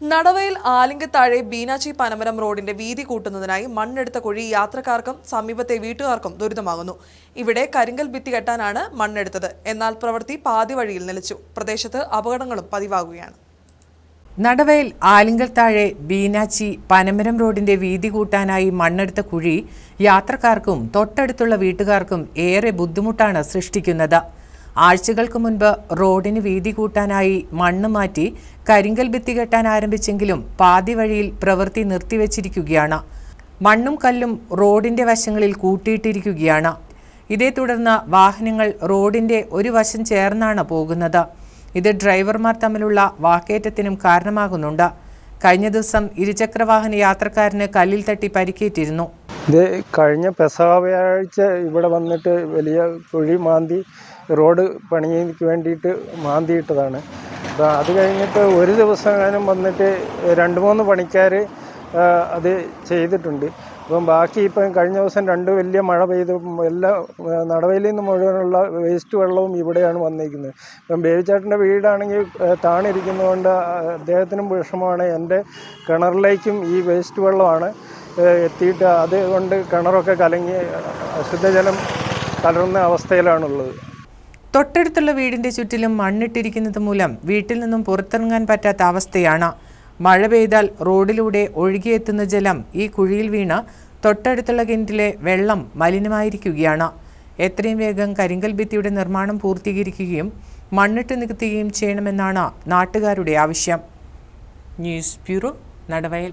നടവയിൽ ആലിംഗത്താഴെ ബീനാച്ചി പനമരം റോഡിന്റെ വീതി കൂട്ടുന്നതിനായി മണ്ണെടുത്ത കുഴി യാത്രക്കാർക്കും സമീപത്തെ വീട്ടുകാർക്കും ദുരിതമാകുന്നു. ഇവിടെ കരിങ്കൽ ഭിത്തി കെട്ടാനാണ് മണ്ണെടുത്തത്. എന്നാൽ പ്രവൃത്തി പാതി വഴിയിൽ നിലച്ചു. പ്രദേശത്ത് അപകടങ്ങളും പതിവാകുകയാണ്. നടവയിൽ ആലിങ്കൽ താഴെ ബീനാച്ചി പനമരം റോഡിന്റെ വീതി കൂട്ടാനായി മണ്ണെടുത്ത കുഴി യാത്രക്കാർക്കും തൊട്ടടുത്തുള്ള വീട്ടുകാർക്കും ഏറെ ബുദ്ധിമുട്ടാണ് സൃഷ്ടിക്കുന്നത്. ആഴ്ചകൾക്ക് മുൻപ് റോഡിന് വീതി കൂട്ടാനായി മണ്ണ് മാറ്റി കരിങ്കൽ ഭിത്തി കെട്ടാൻ ആരംഭിച്ചെങ്കിലും പാതി വഴിയിൽ പ്രവൃത്തി നിർത്തിവച്ചിരിക്കുകയാണ്. മണ്ണും കല്ലും റോഡിന്റെ വശങ്ങളിൽ കൂട്ടിയിട്ടിരിക്കുകയാണ്. ഇതേ തുടർന്ന് വാഹനങ്ങൾ റോഡിന്റെ ഒരു വശം ചേർന്നാണ് പോകുന്നത്. ഇത് ഡ്രൈവർമാർ തമ്മിലുള്ള വാക്കേറ്റത്തിനും കാരണമാകുന്നുണ്ട്. കഴിഞ്ഞ ദിവസം ഇരുചക്രവാഹന യാത്രക്കാരന് കല്ലിൽ തട്ടി പരിക്കേറ്റിരുന്നു. ഇത് കഴിഞ്ഞ പെസഹ വ്യാഴാഴ്ച ഇവിടെ വന്നിട്ട് വലിയ കുഴി മാന്തി റോഡ് പണിക്ക് വേണ്ടിയിട്ട് മാന്തിയിട്ടതാണ്. അത് കഴിഞ്ഞിട്ട് ഒരു ദിവസം വന്നിട്ട് രണ്ട് മൂന്ന് പണിക്കാർ അത് ചെയ്തിട്ടുണ്ട്. അപ്പം ബാക്കി ഇപ്പം കഴിഞ്ഞ ദിവസം രണ്ട് വലിയ മഴ പെയ്ത് എല്ലാ നടവയിലിൽ നിന്ന് മുഴുവനുള്ള വേസ്റ്റ് വെള്ളവും ഇവിടെയാണ് വന്നിരിക്കുന്നത്. ഇപ്പം ബേബിച്ചാട്ടിന്റെ വീടാണെങ്കിൽ താണിരിക്കുന്നതുകൊണ്ട് അദ്ദേഹത്തിനും വിഷമമാണ്. എന്റെ കിണറിലേക്കും ഈ വേസ്റ്റ് വെള്ളമാണ് എത്തിയിട്ട് അതുകൊണ്ട് കിണറൊക്കെ കലങ്ങി അശുദ്ധജലം കലർന്ന അവസ്ഥയിലാണുള്ളത്. തൊട്ടടുത്തുള്ള വീടിന്റെ ചുറ്റിലും മണ്ണിട്ടിരിക്കുന്നത് മൂലം വീട്ടിൽ നിന്നും പുറത്തിറങ്ങാൻ പറ്റാത്ത അവസ്ഥയാണ്. മഴ പെയ്താൽ റോഡിലൂടെ ഒഴുകിയെത്തുന്ന ജലം ഈ കുഴിയിൽ വീണ് തൊട്ടടുത്തുള്ള കിണറ്റിലെ വെള്ളം മലിനമായിരിക്കുകയാണ്. എത്രയും വേഗം കരിങ്കൽ ഭിത്തിയുടെ നിർമ്മാണം പൂർത്തീകരിക്കുകയും മണ്ണിട്ട് നികത്തുകയും ചെയ്യണമെന്നാണ് നാട്ടുകാരുടെ ആവശ്യം. News bureau Nadavayal.